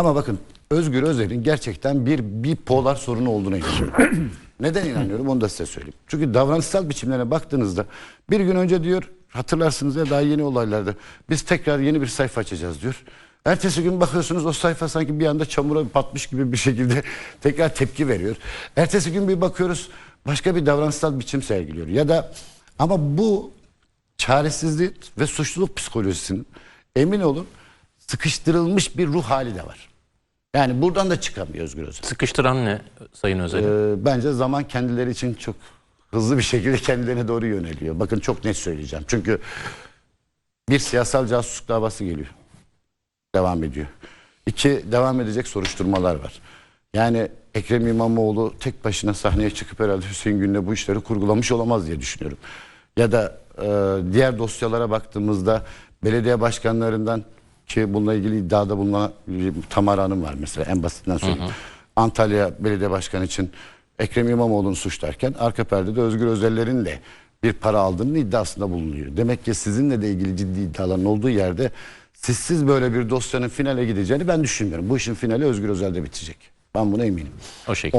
Ama bakın Özgür Özel'in gerçekten bir bipolar sorunu olduğuna inanıyorum. Neden inanıyorum onu da size söyleyeyim. Çünkü davranışsal biçimlerine baktığınızda bir gün önce diyor hatırlarsınız ya daha yeni olaylarda biz tekrar yeni bir sayfa açacağız diyor. Ertesi gün bakıyorsunuz o sayfa sanki bir anda çamura batmış gibi bir şekilde tekrar tepki veriyor. Ertesi gün bir bakıyoruz başka bir davranışsal biçim sergiliyor. Ya da ama bu çaresizlik ve suçluluk psikolojisinin emin olun sıkıştırılmış bir ruh hali de var. Yani buradan da çıkamıyor Özgür Özel. Sıkıştıran ne Sayın Özel? Ee, bence zaman kendileri için çok hızlı bir şekilde kendilerine doğru yöneliyor. Bakın çok net söyleyeceğim. Çünkü bir siyasal casusluk davası geliyor. Devam ediyor. İki, devam edecek soruşturmalar var. Yani Ekrem İmamoğlu tek başına sahneye çıkıp herhalde Hüseyin Gün'le bu işleri kurgulamış olamaz diye düşünüyorum. Ya da e, diğer dosyalara baktığımızda belediye başkanlarından ki bununla ilgili iddiada bulunan Tamara Hanım var mesela en basitinden söyleyeyim. Antalya Belediye Başkanı için Ekrem İmamoğlu'nu suçlarken arka perdede Özgür Özeller'in de bir para aldığının iddiasında bulunuyor. Demek ki sizinle de ilgili ciddi iddiaların olduğu yerde sizsiz böyle bir dosyanın finale gideceğini ben düşünmüyorum. Bu işin finali Özgür Özel'de bitecek. Ben buna eminim. o şekilde.